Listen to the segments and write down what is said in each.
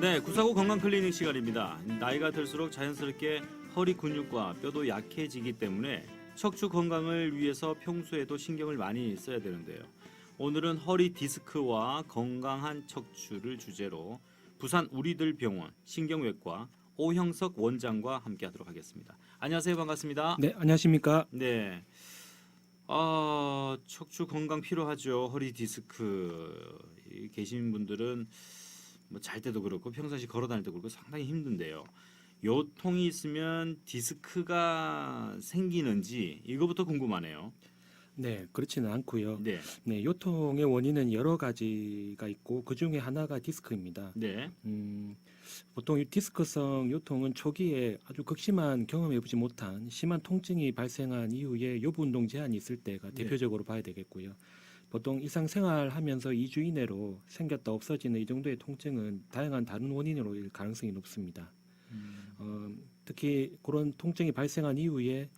네, 구사고 건강 클리닉 시간입니다. 나이가 들수록 자연스럽게 허리 근육과 뼈도 약해지기 때문에 척추 건강을 위해서 평소에도 신경을 많이 써야 되는데요. 오늘은 허리 디스크와 건강한 척추를 주제로 부산 우리들 병원 신경외과 오형석 원장과 함께 하도록 하겠습니다. 안녕하세요, 반갑습니다. 네, 안녕하십니까? 네. 아, 척추 건강 필요하죠. 허리 디스크 이 계신 분들은 뭐 잘 때도 그렇고 평상시 걸어 다닐 때도 그렇고 상당히 힘든데요. 요통이 있으면 디스크가 생기는지 이거부터 궁금하네요. 네, 그렇지는 않고요. 네. 네, 요통의 원인은 여러 가지가 있고 그 중에 하나가 디스크입니다. 네. 음, 보통 이 디스크성 요통은 초기에 아주 극심한 경험해보지 못한 심한 통증이 발생한 이후에 요부 운동 제한이 있을 때가 네. 대표적으로 봐야 되겠고요. 보통 일상생활 하면서 2주 이내로 생겼다 없어지는 이 정도의 통증은 다양한 다른 원인으로 일 가능성이 높습니다. 어, 특히 그런 통증이 발생한 이후에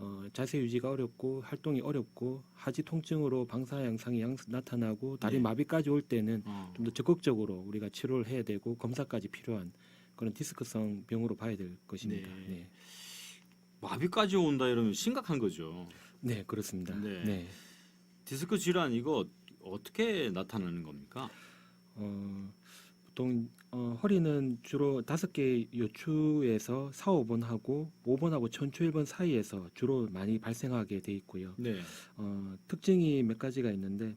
어, 자세 유지가 어렵고 활동이 어렵고 하지 통증으로 방사 양상이 양, 나타나고 다리 네. 마비까지 올 때는 어. 좀더 적극적으로 우리가 치료를 해야 되고 검사까지 필요한 그런 디스크성 병으로 봐야 될 것입니다. 네. 네, 마비까지 온다 이러면 심각한 거죠. 네, 그렇습니다. 네. 네. 디스크 질환 이거 어떻게 나타나는 겁니까? 어, 보통 어, 허리는 주로 다섯 개 요추에서 4, 5번 하고 5번하고 천추 1번 사이에서 주로 많이 발생하게 돼 있고요. 네. 어, 특징이 몇 가지가 있는데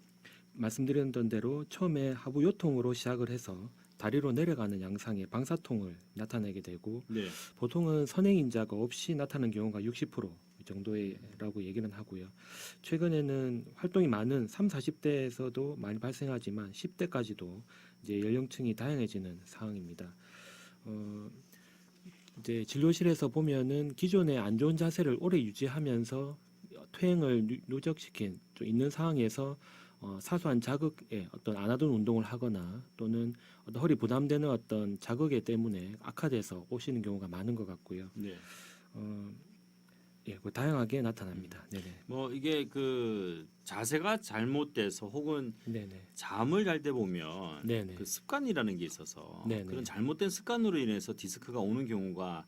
말씀드렸던 대로 처음에 하부 요통으로 시작을 해서 다리로 내려가는 양상의 방사통을 나타내게 되고 네. 보통은 선행 인자가 없이 나타나는 경우가 60% 정도라고 얘기는 하고요. 최근에는 활동이 많은 3, 40대에서도 많이 발생하지만 10대까지도 이제 연령층이 다양해지는 상황입니다. 어, 이제 진료실에서 보면은 기존의 안 좋은 자세를 오래 유지하면서 퇴행을 누- 누적시킨 좀 있는 상황에서 어, 사소한 자극에 어떤 안 하던 운동을 하거나 또는 어떤 허리 부담되는 어떤 자극에 때문에 악화돼서 오시는 경우가 많은 것 같고요. 네. 어, 예, 그 다양하게 나타납니다. 네네. 뭐 이게 그 자세가 잘못돼서 혹은 네네. 잠을 잘 때 보면 네네. 그 습관이라는 게 있어서 네네. 그런 잘못된 습관으로 인해서 디스크가 오는 경우가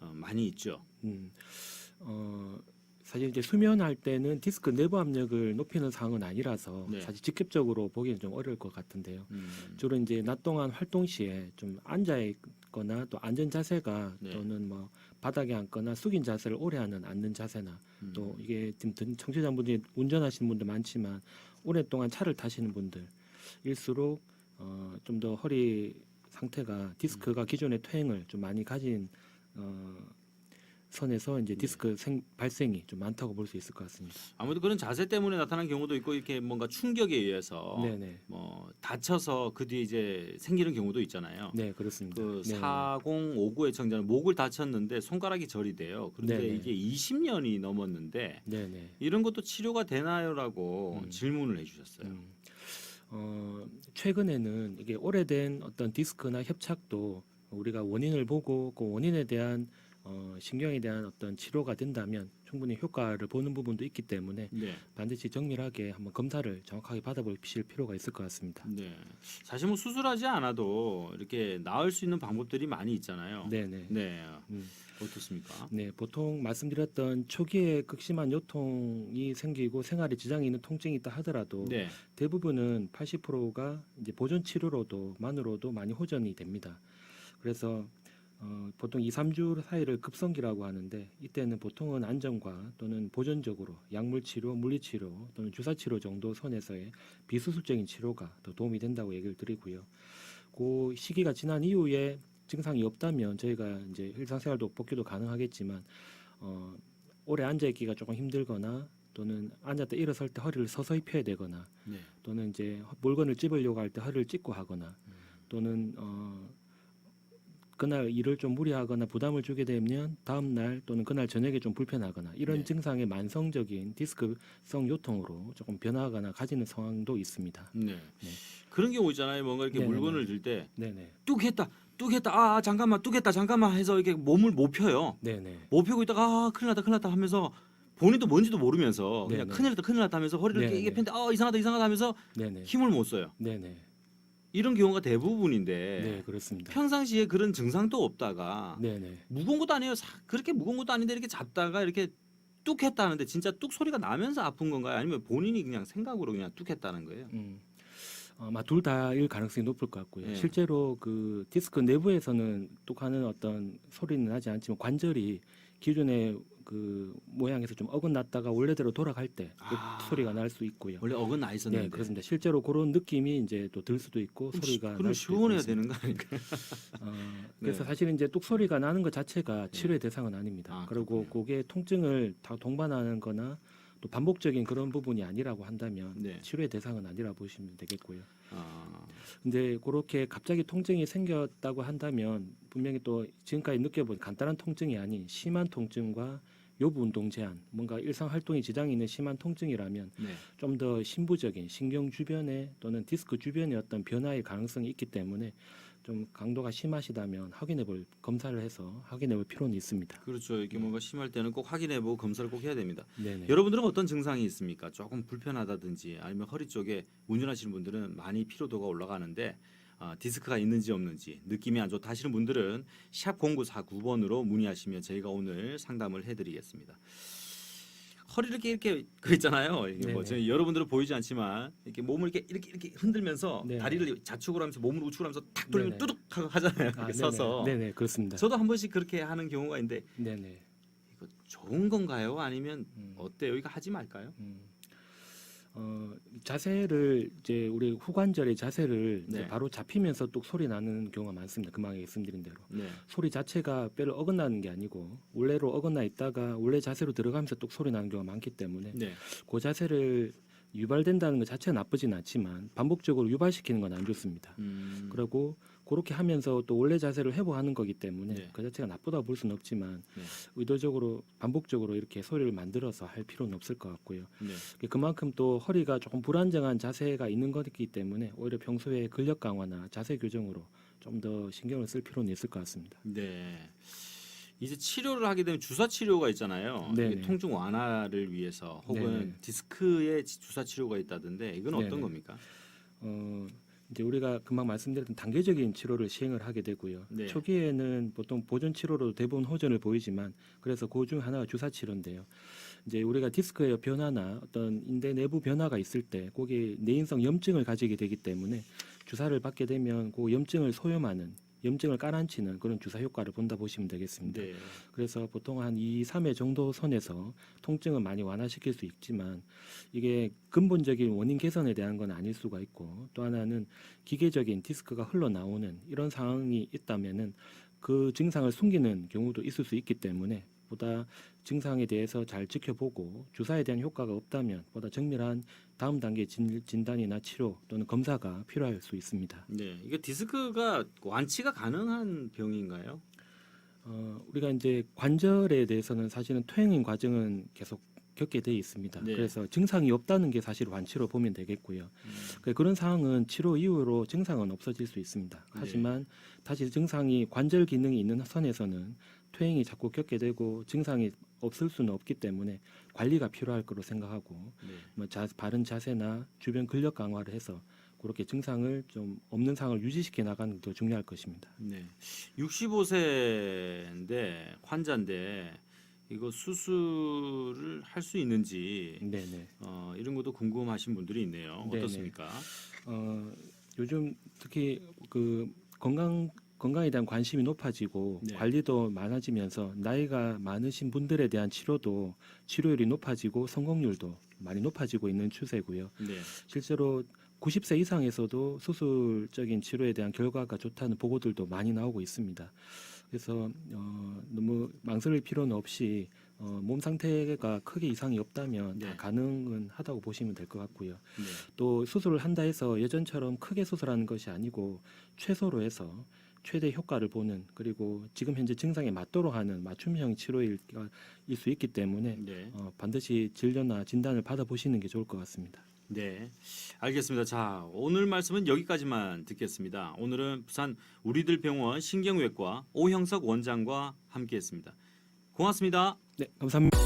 어, 많이 있죠. 음, 어, 사실 이제 수면할 때는 디스크 내부 압력을 높이는 상황은 아니라서 네. 사실 직접적으로 보기는 좀 어려울 것 같은데요. 음. 주로 이제 낮 동안 활동 시에 좀 앉아 있거나 또 앉은 자세가 네. 또는 뭐 바닥에 앉거나 숙인 자세를 오래 하는 앉는 자세나 음. 또 이게 지금 청취자분들이 운전하시는 분들 많지만 오랫동안 차를 타시는 분들일수록 어, 좀 더 허리 상태가 디스크가 기존의 퇴행을 좀 많이 가진 어, 선에서 이제 네. 디스크 생, 발생이 좀 많다고 볼 수 있을 것 같습니다. 아무래도 그런 자세 때문에 나타난 경우도 있고 이렇게 뭔가 충격에 의해서 네네. 뭐 다쳐서 그 뒤에 이제 생기는 경우도 있잖아요. 네 그렇습니다. 그 네. 4059의 청자는 목을 다쳤는데 손가락이 절이 돼요. 그런데 네네. 이게 20년이 넘었는데 네네. 이런 것도 치료가 되나요라고 음. 질문을 해 주셨어요. 음, 어, 최근에는 이게 오래된 어떤 디스크나 협착도 우리가 원인을 보고 그 원인에 대한 어, 신경에 대한 어떤 치료가 된다면 충분히 효과를 보는 부분도 있기 때문에 네. 반드시 정밀하게 한번 검사를 정확하게 받아보실 필요가 있을 것 같습니다. 네. 사실 뭐 수술하지 않아도 이렇게 나을 수 있는 방법들이 많이 있잖아요. 네네. 네. 음, 어떻습니까? 네, 보통 말씀드렸던 초기에 극심한 요통이 생기고 생활에 지장이 있는 통증이 있다 하더라도 네. 대부분은 80%가 이제 보존 치료로도 만으로도 많이 호전이 됩니다. 그래서 어, 보통 2, 3주 사이를 급성기라고 하는데 이때는 보통은 안정과 또는 보존적으로 약물 치료, 물리 치료 또는 주사 치료 정도 선에서의 비수술적인 치료가 더 도움이 된다고 얘기를 드리고요. 그 시기가 지난 이후에 증상이 없다면 저희가 이제 일상생활도 복귀도 가능하겠지만 어, 오래 앉아 있기가 조금 힘들거나 또는 앉았다 일어설 때 허리를 서서히 펴야 되거나 네. 또는 이제 물건을 찝으려고 할 때 허리를 찝고 하거나 또는 어 그날 일을 좀 무리하거나 부담을 주게 되면 다음 날 또는 그날 저녁에 좀 불편하거나 이런 네. 증상의 만성적인 디스크성 요통으로 조금 변화하거나 가지는 상황도 있습니다. 네. 그런 경우 있잖아요. 뭔가 이렇게 네네네. 물건을 들때 네네. 뚝했다, 뚝 했다, 아, 아 잠깐만, 뚝 했다, 잠깐만 해서 이렇게 몸을 못 펴요. 네네. 못 펴고 있다가 아, 큰일 났다, 큰일 났다 하면서 본인도 뭔지도 모르면서 그냥 네네. 큰일 났다, 큰일 났다 하면서 허리를 네네. 이게 폈는데 아, 이상하다, 이상하다 하면서 네네. 힘을 못 써요. 네네. 이런 경우가 대부분인데 네, 그렇습니다. 평상시에 그런 증상도 없다가 네, 네. 무거운 것도 아니에요. 사- 그렇게 무거운 것도 아닌데 이렇게 잡다가 이렇게 뚝 했다는데 진짜 뚝 소리가 나면서 아픈 건가요? 아니면 본인이 그냥 생각으로 그냥 뚝 했다는 거예요? 음. 아마 둘 다일 가능성이 높을 것 같고요. 네. 실제로 그 디스크 내부에서는 뚝하는 어떤 소리는 나지 않지만 관절이 기존의 그 모양에서 좀 어긋났다가 원래대로 돌아갈 때그 아. 소리가 날 수 있고요. 원래 어긋나 있었는데. 네, 그렇습니다. 실제로 그런 느낌이 이제 또 들 수도 있고 소리가 날 수도 시원해야 있습니다. 되는 거 아닐까요? 어, 그래서 네. 사실은 이제 뚝 소리가 나는 것 자체가 치료의 대상은 아닙니다. 아, 그리고. 그게 통증을 다 동반하는거나 또 반복적인 그런 부분이 아니라고 한다면 네. 치료의 대상은 아니라 보시면 되겠고요. 아, 근데 그렇게 갑자기 통증이 생겼다고 한다면 분명히 또 지금까지 느껴본 간단한 통증이 아닌 심한 통증과 요부 운동 제한, 뭔가 일상 활동에 지장이 있는 심한 통증이라면 네. 좀더 신부적인 신경 주변에 또는 디스크 주변의 어떤 변화의 가능성이 있기 때문에 좀 강도가 심하시다면 확인해 볼 검사를 해서 확인해 볼 필요는 있습니다. 그렇죠. 이렇게 뭔가 심할 때는 꼭 확인해보고 검사를 꼭 해야 됩니다. 네네. 여러분들은 어떤 증상이 있습니까? 조금 불편하다든지 아니면 허리 쪽에 운전하시는 분들은 많이 피로도가 올라가는데 아, 디스크가 있는지 없는지 느낌이 안 좋다 하시는 분들은 샵 0949번으로 문의하시면 저희가 오늘 상담을 해드리겠습니다. 허리를 이렇게 이렇게 그 있잖아요. 이게 뭐 네네. 저희 여러분들은 보이지 않지만 이렇게 몸을 이렇게 이렇게 이렇게 흔들면서 네네. 다리를 좌측으로 하면서 몸을 우측으로 하면서 탁 돌리면 네네. 뚜둑 하고 하잖아요. 아, 이렇게 네네. 서서 네네 그렇습니다. 저도 한 번씩 그렇게 하는 경우가 있는데 네네. 이거 좋은 건가요? 아니면 음. 어때요? 이거 하지 말까요? 음. 어, 자세를 이제 우리 후관절의 자세를 이제 네. 바로 잡히면서 뚝 소리 나는 경우가 많습니다. 금방 말씀드린 대로 네. 소리 자체가 뼈를 어긋나는 게 아니고 원래로 어긋나 있다가 원래 자세로 들어가면서 뚝 소리 나는 경우가 많기 때문에 네. 그 자세를 유발된다는 것 자체는 나쁘진 않지만 반복적으로 유발시키는 건 안 좋습니다. 음. 그리고 그렇게 하면서 또 원래 자세를 회복하는 거기 때문에 네. 그 자체가 나쁘다 볼 수는 없지만 네. 의도적으로 반복적으로 이렇게 소리를 만들어서 할 필요는 없을 것 같고요. 네. 그만큼 또 허리가 조금 불안정한 자세가 있는 것이기 때문에 오히려 평소에 근력 강화나 자세 교정으로 좀 더 신경을 쓸 필요는 있을 것 같습니다. 네. 이제 치료를 하게 되면 주사 치료가 있잖아요. 통증 완화를 위해서 혹은 네네. 디스크에 지- 주사 치료가 있다던데 이건 어떤 네네. 겁니까? 어, 이제 우리가 금방 말씀드렸던 단계적인 치료를 시행을 하게 되고요. 네. 초기에는 보통 보존 치료로 대부분 호전을 보이지만 그래서 그 중 하나가 주사 치료인데요. 이제 우리가 디스크의 변화나 어떤 인대 내부 변화가 있을 때 거기에 내인성 염증을 가지게 되기 때문에 주사를 받게 되면 그 염증을 소염하는 염증을 깔아앉히는 그런 주사 효과를 본다 보시면 되겠습니다. 네. 그래서 보통 한 2, 3회 정도 선에서 통증을 많이 완화시킬 수 있지만 이게 근본적인 원인 개선에 대한 건 아닐 수가 있고 또 하나는 기계적인 디스크가 흘러나오는 이런 상황이 있다면은 그 증상을 숨기는 경우도 있을 수 있기 때문에 보다 증상에 대해서 잘 지켜보고 주사에 대한 효과가 없다면 보다 정밀한 다음 단계 진, 진단이나 치료 또는 검사가 필요할 수 있습니다. 네. 이게 디스크가 완치가 가능한 병인가요? 어, 우리가 이제 관절에 대해서는 사실은 퇴행인 과정은 계속 겪게 돼 있습니다. 네. 그래서 증상이 없다는 게 사실 완치로 보면 되겠고요. 음. 그- 그런 상황은 치료 이후로 증상은 없어질 수 있습니다. 네. 하지만 다시 증상이 관절 기능이 있는 선에서는 퇴행이 자꾸 겪게 되고 증상이 없을 수는 없기 때문에 관리가 필요할 거로 생각하고 네. 뭐 자, 바른 자세나 주변 근력 강화를 해서 그렇게 증상을 좀 없는 상황을 유지시켜 나가는 게 더 중요할 것입니다. 네. 65세인데 환자인데 이거 수술을 할 수 있는지 네네. 어, 이런 것도 궁금하신 분들이 있네요. 어떻습니까? 어, 요즘 특히 그 건강 건강에 대한 관심이 높아지고 네. 관리도 많아지면서 나이가 많으신 분들에 대한 치료도 치료율이 높아지고 성공률도 많이 높아지고 있는 추세고요. 네. 실제로 90세 이상에서도 수술적인 치료에 대한 결과가 좋다는 보고들도 많이 나오고 있습니다. 그래서 어, 너무 망설일 필요는 없이 어, 몸 상태가 크게 이상이 없다면 네. 다 가능은 하다고 보시면 될 것 같고요. 네. 또 수술을 한다 해서 예전처럼 크게 수술하는 것이 아니고 최소로 해서 최대 효과를 보는 그리고 지금 현재 증상에 맞도록 하는 맞춤형 치료일 수 있기 때문에 네. 어, 반드시 진료나 진단을 받아보시는 게 좋을 것 같습니다. 네, 알겠습니다. 자, 오늘 말씀은 여기까지만 듣겠습니다. 오늘은 부산 우리들 병원 신경외과 오형석 원장과 함께했습니다. 고맙습니다. 네, 감사합니다.